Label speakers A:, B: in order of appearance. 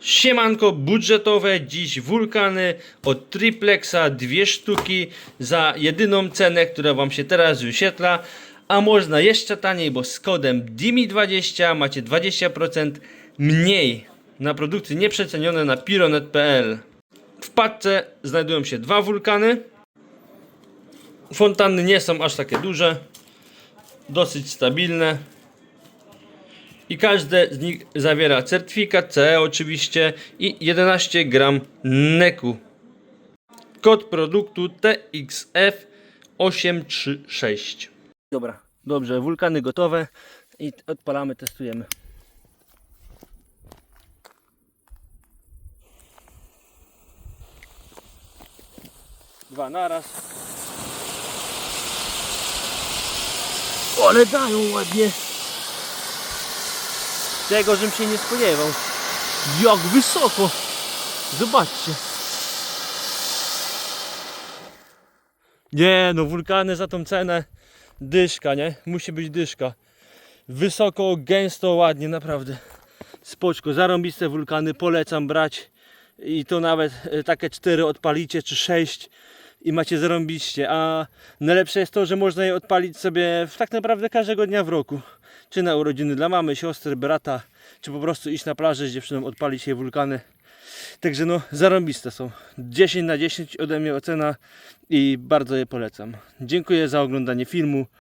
A: Siemanko budżetowe, dziś wulkany od Triplexa, dwie sztuki za jedyną cenę, która Wam się teraz wyświetla, a można jeszcze taniej, bo z kodem DIMI20 macie 20% mniej na produkty nieprzecenione na pironet.pl. W paczce znajdują się dwa wulkany. Fontanny nie są aż takie duże, dosyć stabilne. I każde z nich zawiera certyfikat CE oczywiście i 11 gram neku. Kod produktu TXF836. Dobra, dobrze, wulkany gotowe i odpalamy, testujemy. Dwa naraz. Ale dają ładnie. Tego, żebym się nie spodziewał. Jak wysoko! Zobaczcie. Nie no, wulkany za tą cenę. Dyszka, nie? Musi być dyszka. Wysoko, gęsto, ładnie, naprawdę. Spoczko, zarąbiste wulkany, polecam brać. I to nawet e, takie cztery odpalicie, czy sześć i macie zarąbiście. A najlepsze jest to, że można je odpalić sobie w tak naprawdę każdego dnia w roku. Czy na urodziny dla mamy, siostry, brata, czy po prostu iść na plażę z dziewczyną, odpalić jej wulkany. Także no, zarąbiste są. 10 na 10 ode mnie ocena i bardzo je polecam. Dziękuję za oglądanie filmu.